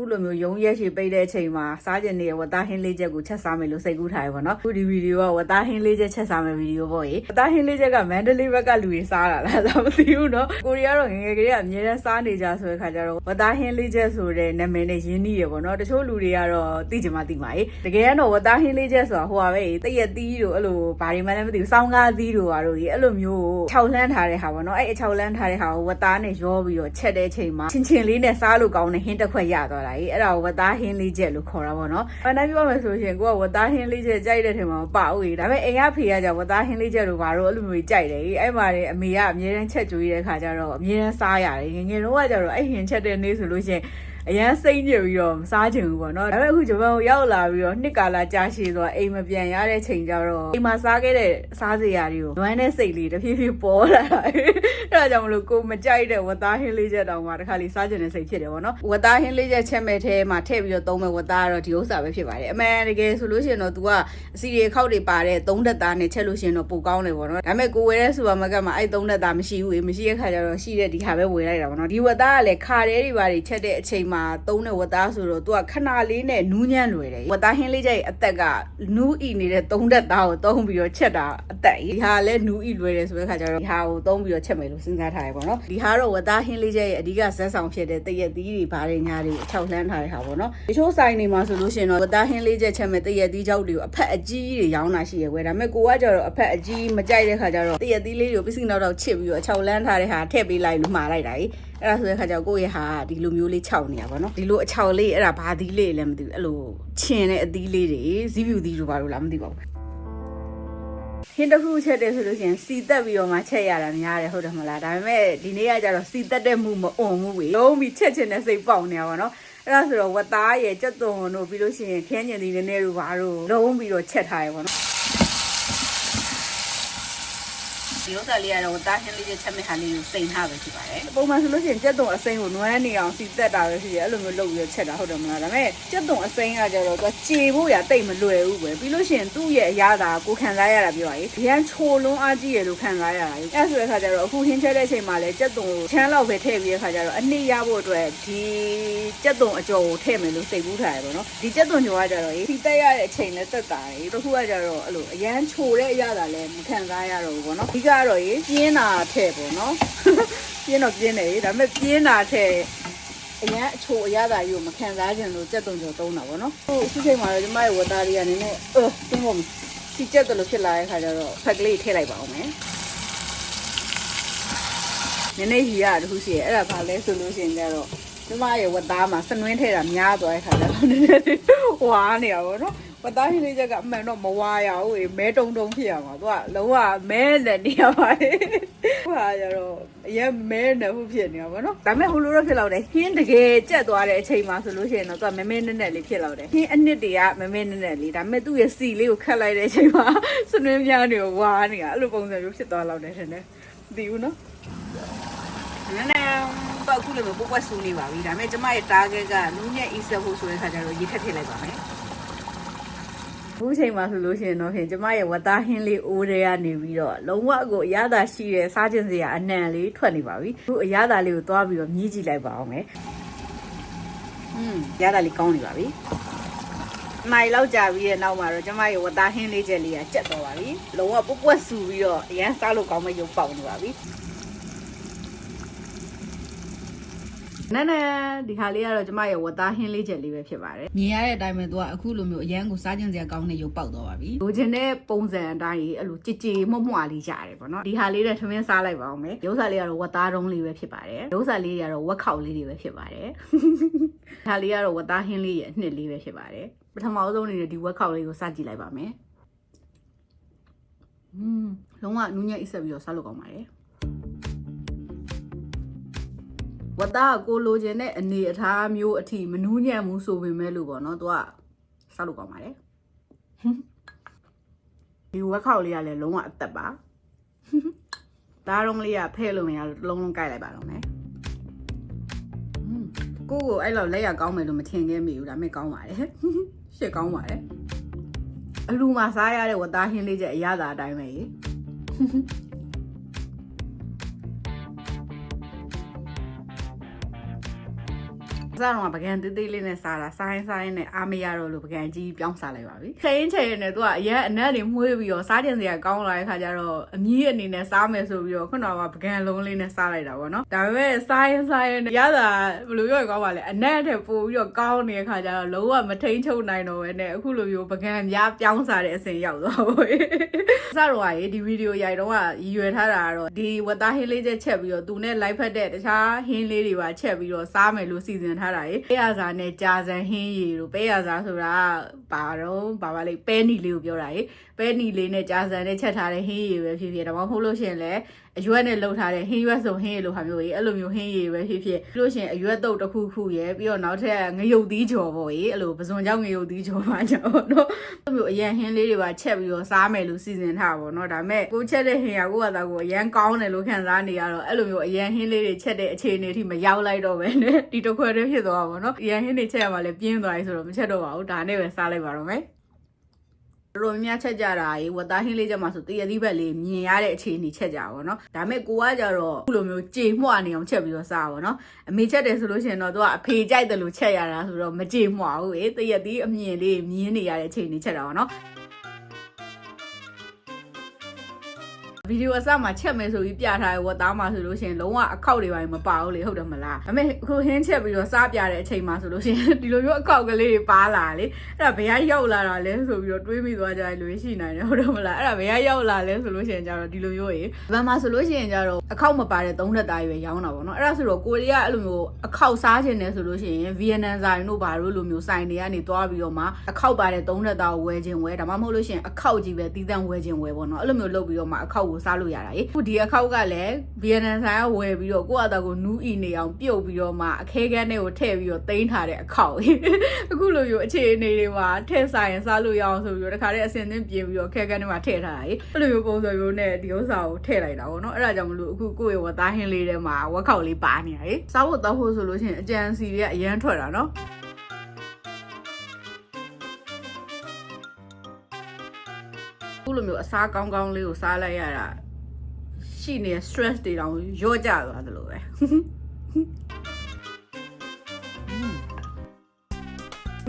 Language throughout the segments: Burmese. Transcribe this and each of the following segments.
ခုလိုမျိုးရုံရက်ရှည်ပိတ်တဲ့အချိန်မှာစားကျင်နေတဲ့ဝတ်သားဟင်းလေးချက်ကိုချက်စားမယ်လို့စိတ်ကူးထားရပါတော့။အခုဒီဗီဒီယိုကဝတ်သားဟင်းလေးချက်ချက်စားမယ်ဗီဒီယိုပေါ့ရေ။ဝတ်သားဟင်းလေးချက်ကမန္တလေးဘက်ကလူတွေစားတာလားဒါမသိဘူးเนาะ။ကိုရီးယားတော့ငယ်ငယ်ကလေးကအမြဲတမ်းစားနေကြဆိုတဲ့ခါကျတော့ဝတ်သားဟင်းလေးချက်ဆိုတဲ့နာမည်နဲ့ရင်းနှီးရပေါ့เนาะ။တချို့လူတွေကတော့သိကြမှသိမှာရေ။တကယ်ကတော့ဝတ်သားဟင်းလေးချက်ဆိုတာဟိုပါပဲတရက်သီးတို့အဲ့လိုဘာတွေမှလည်းမသိဘူး။စောင်းကားသီးတို့ပါတို့ရေအဲ့လိုမျိုးခြောက်လှမ်းထားတဲ့ဟာပေါ့เนาะ။အဲ့အခြောက်လှမ်းထားတဲ့ဟာကိုဝတ်သားနဲ့ရောပြီးတော့ချက်တဲ့အချိန်မှာချင်းချင်းလေးနဲ့စားလို့ကောင်းတဲ့ဟင်းတစ်ခွက်ရသွားတာ ာရေ။အဲ့ဒါကိုဝတ်သားဟင်းလေးချက်လို့ခေါ်တာပေါ့နော်။အနိုင်ပြောမယ်ဆိုရင်ကိုကဝတ်သားဟင်းလေးချက်ကြိုက်တဲ့ထင်မှာမပါဘူးလေ။ဒါပေမဲ့အိမ်ကဖေကကြောင့်ဝတ်သားဟင်းလေးချက်တို့ဘာလို့အဲ့လိုမျိုးကြိုက်တယ်။အဲ့မှာလေအမေကအမြဲတမ်းချက်ကြွေးတဲ့ခါကျတော့အမြဲတမ်းစားရတယ်။ငယ်ငယ်တော့ကကျတော့အဲ့ဟင်းချက်တဲ့နေ့ဆိုလို့ရှိရင် အရန်စိတ်ညစ်ပြီးတော့မစားချင်ဘူးပေါ့နော်ဒါပေမဲ့အခုဂျပန်ကိုရောက်လာပြီးတော့နှစ်ကာလကြာရှည်သွားအိမ်မပြန်ရတဲ့ချိန်ကျတော့အိမ်မှာစားခဲ့တဲ့စားစရာတွေကိုလွမ်းတဲ့စိတ်လေးတဖြည်းဖြည်းပေါ်လာတာအဲဒါကြောင့်မလို့ကိုမကြိုက်တဲ့ဝတ်သားဟင်းလေးချက်တောင်မှတစ်ခါလေးစားချင်တဲ့စိတ်ဖြစ်တယ်ပေါ့နော်ဝတ်သားဟင်းလေးချက်ချက်မဲ့ထဲမှာထည့်ပြီးတော့သုံးမဲ့ဝတ်သားကတော့ဒီဥစ္စာပဲဖြစ်ပါတယ်အမှန်တကယ်ဆိုလို့ရှိရင်တော့ तू ကအစီရီခောက်တွေပါတဲ့သုံးသက်သားနဲ့ချက်လို့ရှိရင်တော့ပိုကောင်းတယ်ပေါ့နော်ဒါပေမဲ့ကိုဝယ်တဲ့စူပါမားကတ်မှာအဲ့သုံးသက်သားမရှိဘူးလေမရှိတဲ့ခါကျတော့ရှိတဲ့ဒီဟာပဲဝယ်လိုက်တာပေါ့နော်ဒီဝတ်သားကလည်းခါတဲတွေပါတွေချက်တဲ့အချိန်မှာသုံးတဲ့ဝတ်သားဆိုတော့ तू ကခဏလေးနဲ့နူးညံ့လွယ်တယ်ဝတ်သားဟင်းလေးချက်ရဲ့အသက်ကနူးဤနေတဲ့သုံးသက်သားကိုသုံးပြီးတော့ချက်တာအသက်ဒီဟာလည်းနူးဤလွယ်တယ်ဆိုတဲ့ခါကျတော့ဒီဟာကိုသုံးပြီးတော့ချက်မယ်လို့စဉ်းစားထားရပေါ့နော်ဒီဟာတော့ဝတ်သားဟင်းလေးချက်ရဲ့အဓိကဇက်ဆောင်ဖြစ်တဲ့တရက်သီးတွေဘာတွေညာတွေအချောက်လှမ်းထားတဲ့ဟာပေါ့နော်ဒီချိုးဆိုင်နေမှာဆိုလို့ရှိရင်တော့ဝတ်သားဟင်းလေးချက်ချက်မဲ့တရက်သီးကြောက်တွေကိုအဖက်အကြီးတွေရောင်းတာရှိရယ်ကွယ်ဒါပေမဲ့ကိုကကျတော့အဖက်အကြီးမကြိုက်တဲ့ခါကျတော့တရက်သီးလေးတွေကိုပစ္စည်းနောက်တော့ချစ်ပြီးတော့အချောက်လှမ်းထားတဲ့ဟာထည့်ပေးလိုက်လို့မှားလိုက်တာ ਈ အဲ့ဒါဆိုတဲ့ခါကျတော့ကိုယ့်ရဲ့ဟာဒီလိုမျိုးလေးခြောက်နေတာပေါ့နော်ဒီလိုအချောက်လေးအဲ့ဒါဘာသီးလေးလည်းမသိဘူးအဲ့လိုချင်တဲ့အသီးလေးတွေဇီးပြူသီးတို့ဘာလို့လားမသိပါဘူးဟင်းတစ်ခုချက်တယ်ဆိုလို့ရှိရင်စီတက်ပြီးတော့မှချက်ရတာများတယ်ဟုတ်တယ်မလားဒါပေမဲ့ဒီနေ့ကကျတော့စီတက်တဲ့မှုမအွန်ဘူးဝေလုံးပြီးချက်ချင်တဲ့စိတ်ပေါက်နေတာပါနော်အဲ့ဒါဆိုတော့ဝတ်သားရဲ့ကြက်သွန်တို့ပြီးလို့ရှိရင်ခင်းကျင်သီးနည်းနည်းတို့ဘာတို့လုံးပြီးတော့ချက်ထားရပါတော့ ဒီဥစ္စာလေးကတော့ဝတ်သားဟင်းလေးချက်မဲ့ဟာလေးကိုစိန်ထားပဲဖြစ်ပါတယ်ပုံမှန်ဆိုလို့ရှိရင်ကြက်သွန်အစိမ်းကိုနွမ်းနေအောင်စီတက်တာပဲဖြစ်ရအဲ့လိုမျိုးလုပ်ပြီးတော့ချက်တာဟုတ်တယ်မလားဒါပေမဲ့ကြက်သွန်အစိမ်းကကျတော့သူကကြေဖို့ရတိတ်မလွယ်ဘူးပဲပြီးလို့ရှိရင်သူ့ရဲ့အရာသာကိုခံစားရတာပြောရည်ဒီဟန်ချိုလုံးအားကြီးရလို့ခံစားရတာအဲ့ဆိုတဲ့ခါကျတော့အခုဟင်းချက်တဲ့အချိန်မှာလဲကြက်သွန်ကိုချမ်းလောက်ပဲထည့်ပြီးတဲ့ခါကျတော့အနှစ်ရဖို့အတွက်ဒီကြက်သွန်အကျော်ကိုထည့်မယ်လို့စိတ်ကူးထားရပါတော့ဒီကြက်သွန်ကျော်ကကျတော့ဒီတက်ရတဲ့အချိန်လဲတက်တာတယ်တခုကကျတော့အဲ့လိုအရန်ချိုတဲ့အရာသာလဲမခံစားရတော့ဘူးပေါ့နော်အဓိကကတော့ရေပြင်းတာထည့်ပေါ့နော်ပြင်းတော့ပြင်းတယ်ရေဒါပေမဲ့ပြင်းတာထည့်အရန်အချိုအရသာကြီးကိုမခံစားကြလို့ကြက်သွန်ကျော်သုံးတာပေါ့နော်ဟိုအခုချိန်မှာတော့ကျမရဲ့ဝတ်သားလေးကနည်းနည်းအော်တင်းဖို့စီကြက်တယ်လို့ဖြစ်လာတဲ့ခါကျတော့ဖက်ကလေးထည့်လိုက်ပါအောင်မယ်နည်းနည်းရီရတခုရှိရဲ့အဲ့ဒါဘာလဲဆိုလို့ရှိရင်ကျတော့ကျမရဲ့ဝတ်သားမှာစနွင်းထည့်တာများသွားတဲ့ခါကျတော့နည်းနည်းလေးဝါနေရပါတော့ ဝတ်သားဟင်းလေးချက်ကအမှန်တော့မဝါရဘူးမဲတုံတုံဖြစ်ရမှာသူကလုံးဝမဲလက်နေရပါတယ်ဟိုဟာကျတော့အရင်မဲနေမှုဖြစ်နေရပါတော့ဒါပေမဲ့ဟိုလိုတော့ဖြစ်တော့တယ်ဟင်းတကယ်ကြက်သွားတဲ့အချိန်မှာဆိုလို့ရှိရင်တော့သူကမဲမဲနဲ့နဲ့လေးဖြစ်တော့တယ်ဟင်းအနှစ်တည်းကမဲမဲနဲ့နဲ့လေးဒါပေမဲ့သူ့ရဲ့စီလေးကိုခတ်လိုက်တဲ့အချိန်မှာစနွင်းပြားတွေကိုဝါနေတာအဲ့လိုပုံစံမျိုးဖြစ်သွားတော့တယ်ထင်တယ်မသိဘူးနော်နည်းနည်းတော့အခုလည်းပုတ်ပွက်ဆူနေပါပြီဒါပေမဲ့ကျမရဲ့ target ကလူညက် east ဖို့ဆိုတဲ့ခါကျတော့ရေထက်ထည့်လိုက်ပါမယ်အ ခုချိန်မှာဆိုလို့ရှိရင်တော့ဖြင့်ကျမရဲ့ဝတ်သားဟင်းလေးအိုးတွေကနေပြီးတော့လုံးဝကိုအရသာရှိတဲ့စားခြင်းစရာအနံလေးထွက်နေပါပြီအခုအရသာလေးကိုသွားပြီးတော့မြည်ကြည့်လိုက်ပါအောင်မယ်อืมရတာလေးကောင်းနေပါပြီမိုင်လောက်ကြာပြီးတဲ့နောက်မှာတော့ကျမရဲ့ဝတ်သားဟင်းလေးချက်လေးကကြက်တော့ပါပြီလုံးဝပုတ်ပွက်ဆူပြီးတော့အရန်စားလို့ကောင်းမဲ့ရုပ်ပေါက်နေပါပြီ နန်းနန်းဒီခါလေးကတော့ကျမရဲ့ဝတ်သားဟင်းလေးချက်လေးပဲဖြစ်ပါတယ်မြင်ရတဲ့အတိုင်းပဲသူကအခုလိုမျိုးအရန်ကိုစားခြင်းစရာကောင်းတဲ့ရုပ်ပေါက်တော့ပါပြီလိုချင်တဲ့ပုံစံအတိုင်းအဲ့လိုကြည်ကြည်မှုတ်မှုတ်လေးရတယ်ပေါ့နော်ဒီဟာလေးနဲ့ထမင်းစားလိုက်ပါအောင်မယ်ရုပ်စာလေးကတော့ဝတ်သားတုံးလေးပဲဖြစ်ပါတယ်ရုပ်စာလေးတွေကတော့ဝက်ခေါက်လေးတွေပဲဖြစ်ပါတယ်ဒါလေးကတော့ဝတ်သားဟင်းလေးရဲ့အနှစ်လေးပဲဖြစ်ပါတယ်ပထမဆုံးအနေနဲ့ဒီဝက်ခေါက်လေးကိုစကြည့်လိုက်ပါမယ်อืมလုံးဝနူးညံ့အိပ်ဆက်ပြီးတော့စားလို့ကောင်းပါတယ် ဝတ်သားကကိုလိုချင်တဲ့အနေအထားမျိုးအထိမနူးညံ့ဘူးဆိုပေမဲ့လို့ပေါ့နော်သူကစားလို့ကောင်းပါတယ်ဒီဝက်ခေါက်လေးကလည်းလုံးဝအသက်ပါဒါရုံးလေးကဖဲ့လို့မရလို့လုံးလုံးကြိုက်လိုက်ပါတော့မယ်อืมကိုကိုအဲ့လောက်လက်ရကောင်းမယ်လို့မထင်ခဲ့မိဘူးဒါပေမဲ့ကောင်းပါတယ်ရှစ်ကောင်းပါတယ်အလူမှာစားရတဲ့ဝတ်သားဟင်းလေးချက်အရသာအတိုင်းပဲရေ စားတော့ပကံသေးသေးလေးနဲ့စားတာစားရင်စားရင်နဲ့အားမရတော့လို့ပကံကြီးပြောင်းစားလိုက်ပါပြီခရင်ချင်နဲ့သူကအရင်အနက်တွေမှုေးပြီးတော့စားကျင်စရာကောင်းလာတဲ့ခါကျတော့အမြည်အနေနဲ့စားမယ်ဆိုပြီးတော့ခုနကပကံလုံးလေးနဲ့စားလိုက်တာပေါ့နော်ဒါပေမဲ့စားရင်စားရင်ရတာဘယ်လိုပြောရကောင်းပါလဲအနက်တဲ့ပို့ပြီးတော့ကောင်းနေတဲ့ခါကျတော့လုံးဝမထိန်ချုပ်နိုင်တော့ပဲနဲ့အခုလိုမျိုးပကံများပြောင်းစားတဲ့အဆင့်ရောက်သွားပါဘူးစတော့ရေဒီဗီဒီယိုရိုက်တော့ကရည်ရွယ်ထားတာကတော့ဒီဝတ်သားဟင်းလေးချက်ချက်ပြီးတော့သူနဲ့လိုက်ဖက်တဲ့တခြားဟင်းလေးတွေပါချက်ပြီးတော့စားမယ်လို့စီစဉ်ထားတာရေပဲရစာနဲ့ကြာစံဟင်းရည်တို့ပဲရစာဆိုတာဘာတော့ဘာပါလိပဲနီလေးကိုပြောတာရေပဲနီလေးနဲ့ကြာစံနဲ့ချက်ထားတဲ့ဟင်းရည်ပဲဖြစ်ဖြစ်ဒါမှမဟုတ်လို့ရှိရင်လည်းအရွက်နဲ့လှုပ်ထားတဲ့ဟင်းရွက်စုံဟင်းရည်လိုဟာမျိုးကြီးအဲ့လိုမျိုးဟင်းရည်ပဲဖြစ်ဖြစ်ပြီးလို့ရှိရင်အရွက်တုပ်တစ်ခုခုရယ်ပြီးတော့နောက်ထပ်ငရုတ်သီးကြော်ပေါ့ကြီးအဲ့လိုပဇွန်ကြောင့်ငရုတ်သီးကြော်ပါကြောင့်နော်အဲ့လိုမျိုးအရန်ဟင်းလေးတွေပါချက်ပြီးတော့စားမယ်လို့စီစဉ်ထားပါတော့နော်ဒါပေမဲ့ကိုချက်တဲ့ဟင်းရကိုကသာကိုအရန်ကောင်းတယ်လို့ခံစားနေရတော့အဲ့လိုမျိုးအရန်ဟင်းလေးတွေချက်တဲ့အခြေအနေအထိမရောက်လိုက်တော့ပဲနဲ့ဒီတစ်ခွက်တည်းဖြစသွားပါတော့နော်အရန်ဟင်းတွေချက်ရမှလည်းပြင်းသွားပြီဆိုတော့မချက်တော့ပါဘူးဒါနဲ့ပဲစားလိုက်ပါတော့မယ်တော်တော်များများချက်ကြတာရေဝတ်သားဟင်းလေးချက်မှာဆိုတရသီးဘက်လေးမြင်ရတဲ့အခြေအနေချက်ကြပါဘောเนาะဒါပေမဲ့ကိုကကြတော့ခုလိုမျိုးကြေမှုအနေအောင်ချက်ပြီးတော့စားပါဘောเนาะအမေချက်တယ်ဆိုလို့ရှိရင်တော့သူကအဖေကြိုက်တယ်လို့ချက်ရတာဆိုတော့မကြေမှုဘူးအေးတရသီးအမြင်လေးမြင်နေရတဲ့အခြေအနေချက်တာပါเนาะ ဗီဒီယိုအစမှာချက်မယ်ဆိုပြီးပြထားတဲ့ဝတ်သားမှာဆိုလို့ရှိရင်လုံးဝအခောက်တွေပါမပါဘူးလေဟုတ်တယ်မလားဒါပေမဲ့အခုဟင်းချက်ပြီးတော့စားပြတဲ့အချိန်မှာဆိုလို့ရှိရင်ဒီလိုမျိုးအခောက်ကလေးတွေပါလာလေအဲ့ဒါဘယ်ကရောက်လာတာလဲဆိုပြီးတော့တွေးမိသွားကြတယ်လို့ရှိနိုင်တယ်ဟုတ်တယ်မလားအဲ့ဒါဘယ်ကရောက်လာလဲဆိုလို့ရှိရင်ကြတော့ဒီလိုမျိုးရေဘယ်မှာဆိုလို့ရှိရင်ကြတော့အခောက်မပါတဲ့သုံးသက်သားရွယ်ရောင်းတာပေါ့နော်အဲ့ဒါဆိုတော့ကိုရီးယားအဲ့လိုမျိုးအခောက်စားခြင်းနဲ့ဆိုလို့ရှိရင်ဗီယက်နမ်ဆိုင်တို့ဘာလို့လိုမျိုးဆိုင်တွေကနေတွားပြီးတော့မှအခောက်ပါတဲ့သုံးသက်သားကိုဝယ်ခြင်းဝယ်ဒါမှမဟုတ်လို့ရှိရင်အခောက်ကြီးပဲတီးတန့်ဝယ်ခြင်းဝယ်ပေါ့နော်အဲ့လိုမျိုးလုပ်ပြီးတော့မှအခောက်ကိုစားလို့ရတာရေအခုဒီအခောက်ကလည်းဗီယက်နမ်ဆိုင်ကဝယ်ပြီးတော့ကိုယ့်အသားကိုနူးအီနေအောင်ပြုတ်ပြီးတော့မှအခဲကန်းတွေကိုထည့်ပြီးတော့တင်ထားတဲ့အခောက်အခုလိုမျိုးအခြေအနေတွေမှာထည့်ဆိုင်ရင်စားလို့ရအောင်ဆိုပြီးတော့တခါတည်းအစင်သင်းပြင်ပြီးတော့အခဲကန်းတွေမှာထည့်ထားတာရေအဲ့လိုမျိုးပုံစံမျိုးနဲ့ဒီဥစ္စာကိုထည့်လိုက်တာပေါ့နော်အဲ့ဒါကြောင့်မလို့အခုကိုယ့်ရဲ့ဝတ်သားဟင်းလေးထဲမှာဝက်ခောက်လေးပါနေတာရေစားဖို့တောက်ဖို့ဆိုလို့ရှိရင်အကြံစီတွေကအရန်ထွက်တာနော် ခုလိုမျိုးအစားကောင်းကောင်းလေးကိုစားလိုက်ရတာရှိနေတဲ့ stress တွေတောင်ရော့ကျသွားသလိုပဲ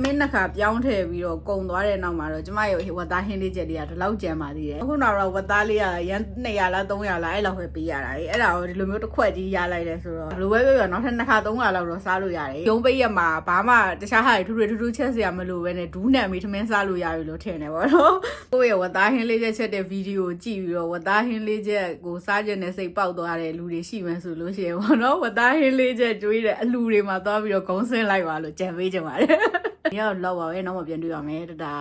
မင်းနှစ်ခါပြောင်းထည့်ပြီးတော့ကုံသွားတဲ့နောက်မှာတော့ကျမရဲ့ဝတ်သားဟင်းလေးချက်တွေကဒီလောက်ကြံပါသေးတယ်အခုနောက်တော့ဝတ်သားလေးကရန်200လား300လားအဲ့လောက်ပဲပေးရတာလေအဲ့ဒါကိုဒီလိုမျိုးတစ်ခွက်ကြီးရလိုက်တယ်ဆိုတော့ဘယ်လိုပဲပြောပြောနောက်ထပ်နှစ်ခါ300လောက်တော့စားလို့ရတယ်ရုံးပိတ်ရက်မှာဘာမှတခြားဟာတွေထူးထူးထူးထူးချက်စရာမလိုပဲနဲ့ဒူးနံပြီးထမင်းစားလို့ရပြီလို့ထင်တယ်ပေါ့နော်ကိုယ့်ရဲ့ဝတ်သားဟင်းလေးချက်ချက်တဲ့ဗီဒီယိုကြည့်ပြီးတော့ဝတ်သားဟင်းလေးချက်ကိုစားကြတဲ့စိတ်ပေါက်သွားတဲ့လူတွေရှိမှဆိုလို့ရှိရင်ပေါ့နော်ဝတ်သားဟင်းလေးချက်ကျွေးတဲ့အလူတွေမှာသွားပြီးတော့ဂုံးဆင်းလိုက်ပါလို့ကြံပေးကြပါတယ်။ ဒီကတော့လောက်ပါပဲနောက်မှပြန်တွေ့ရမယ်တဒါ